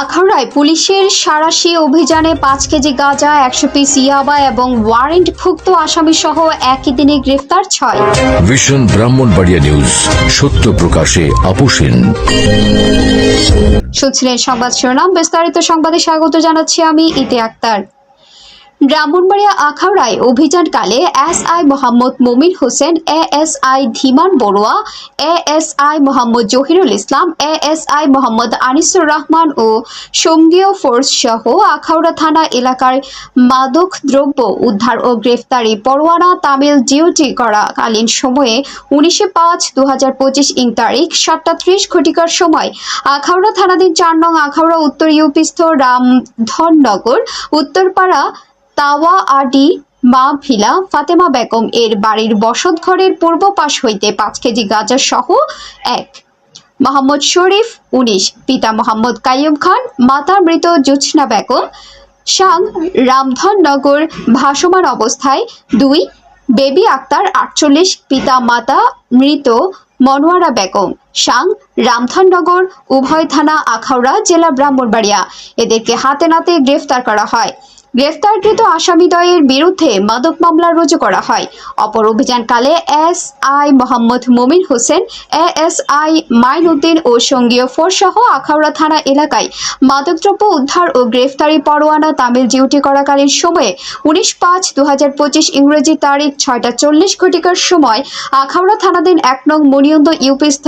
আখাউড়ায় পুলিশের সারাশি অভিযানে পাঁচ কেজি গাঁজা একশো পিস ইয়াবা এবং ওয়ারেন্টভুক্ত আসামি সহ একই দিনে গ্রেফতার ছয়। ভীষণ ব্রাহ্মণবাড়িয়া নিউজ সত্য প্রকাশে আপোষহীন শুনছিলেন সংবাদ শিরোনাম বিস্তারিত সংবাদে স্বাগত জানাচ্ছি আমি ইতি আক্তার। ব্রাহ্মণবাড়িয়া আখাউড়ায় অভিযানকালে S I Mohammad Momin Hossain A S I Dhiman Barua A S I Mohammad Zahirul Islam A S I Mohammad Anisur Rahman ও সঙ্গীয় ফোর্স সহ আখাউড়া থানা এলাকার মাদক দ্রব্য উদ্ধার ও গ্রেফতারি পরোয়ানা তামিল ডিউটি করা কালীন সময়ে উনিশে পাঁচ দু হাজার পঁচিশ ইং তারিখ সাতটা ত্রিশ ঘটিকার সময় আখাউড়া থানাধীন চার নং আখাউড়া উত্তর ইউপিস্থ রামধননগর, উত্তরপাড়া তাওয়া আডি মা, ভিলা, ফাতেমা বেগম এর বাড়ির বসত ঘরের পূর্ব পাশ হইতে পাঁচ কেজি গাঁজা সহ এক। মোহাম্মদ শরীফ, উনিশ। পিতা মোহাম্মদ কাইয়ুম খান, মাতা মৃত জুৎস্না বেগম। সাং, রামধননগর, ভাসমান অবস্থায়। দুই, বেবি আক্তার, আটচল্লিশ। পিতা মাতা মৃত মনোয়ারা বেগম। সাং, রামধননগর, উভয় থানা, আখাউড়া, জেলা ব্রাহ্মণবাড়িয়া। এদেরকে হাতে নাতে গ্রেফতার করা হয়। গ্রেফতারকৃত আসামিদ্বয়ের বিরুদ্ধে মাদক মামলা রুজু করা হয়। অপর অভিযানকালে S I Mohammad Momin Hossain, A S I Main Uddin ও সঙ্গীয় ফোর্স সহ আখাউড়া থানা এলাকায় মাদকদ্রব্য উদ্ধার ও গ্রেফতারি পরোয়ানা তামিল ডিউটি করাকালীন সময়ে উনিশ পাঁচ দু ইংরেজি তারিখ ছয়টা চল্লিশ ঘটিকার সময় আখাউড়া থানাধীন এক নং মণিয়ন্দ ইউপিস্থ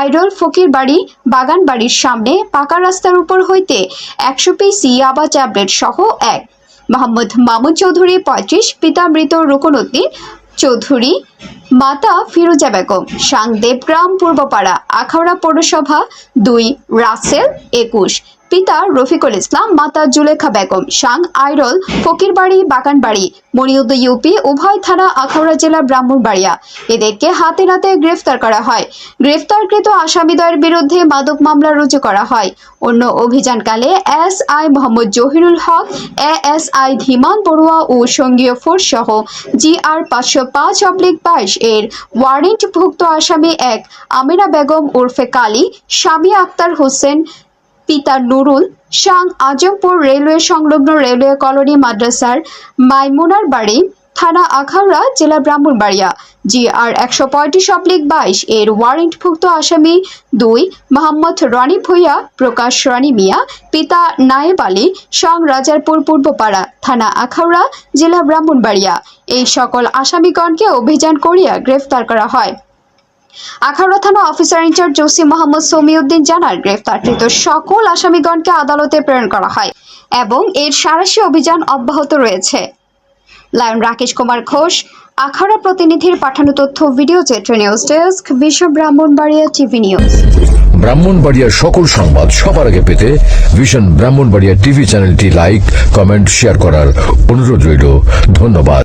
আইডল ফকির বাড়ি, বাগান বাড়ির সামনে, পাকা রাস্তার উপর হইতে একশো পিস ইয়াবা ট্যাবলেট সহ এক। মোহাম্মদ মামুন চৌধুরী, পঁয়ত্রিশ, পিতা মৃত রুকন উদ্দিন চৌধুরী, মাতা ফিরোজা বেগম সাং দেবগ্রাম পূর্বপাড়া, আখাউড়া পৌরসভা দুই, রাসেল একুশ। পিতা রফিকুল ইসলাম, মাতা জুলেখা বেগম, সাং আইরল, ফকিরবাড়ি, বাগানবাড়ি মণিউদ্দ ইউপি, উভয় থানা আখাউড়া জেলা ব্রাহ্মণবাড়িয়া। এদেরকে হাতে নাতে গ্রেফতার করা হয়। গ্রেফতারকৃত আসামিদ্বয়ের বিরুদ্ধে মাদক মামলা রুজু করা হয়। অন্য অভিযানকালে S I Mohammad Zahirul Haque, A S I Dhiman Barua ও সঙ্গীয় ফোর্স সহ জি আর পাঁচশো পাঁচ অব্লিক বাইশ এর ওয়ারেন্টভুক্ত আসামি এক আমিনা বেগম ওরফে কালী, স্বামী আক্তার হোসেন পিতা নুরুল শাং আজমপুর রেলওয়ে সংলগ্ন রেলওয়ে কলোনি মাদ্রাসার মাইমুনার বাড়ি, থানা আখাউড়া, জেলা ব্রাহ্মণবাড়িয়া। জি আর একশো পঁয়ত্রিশ অব্লিক বাইশ এর ওয়ারেন্টভুক্ত আসামি দুই, মোহাম্মদ রনি ভূঁইয়া, প্রকাশ রনি মিয়া, পিতা নায়েব আলী সং রাজারপুর পূর্বপাড়া, থানা আখাউড়া, জেলা ব্রাহ্মণবাড়িয়া। এই সকল আসামিগণকে অভিযান করিয়া গ্রেফতার করা হয়। আখাউড়া থানা officer in charge Jasim Mohammad Samiuddin জানান, গ্রেফতারকৃত সকল আসামিগণকে আদালতে প্রেরণ করা হয় এবং এর সারাশি অভিযান অব্যাহত রয়েছে। লায়ন রাকেশ কুমার ঘোষ, আখাউড়া প্রতিনিধির পাঠানো তথ্য, ভিডিও চিত্র নিউজ ডেস্ক, বিশ্ব ব্রাহ্মণবাড়িয়া টিভি নিউজ। ব্রাহ্মণবাড়িয়ার সকল সংবাদ সবার আগে পেতে ভিশন ব্রাহ্মণবাড়িয়া টিভি চ্যানেলটি লাইক, কমেন্ট, শেয়ার করার অনুরোধ রইল। ধন্যবাদ।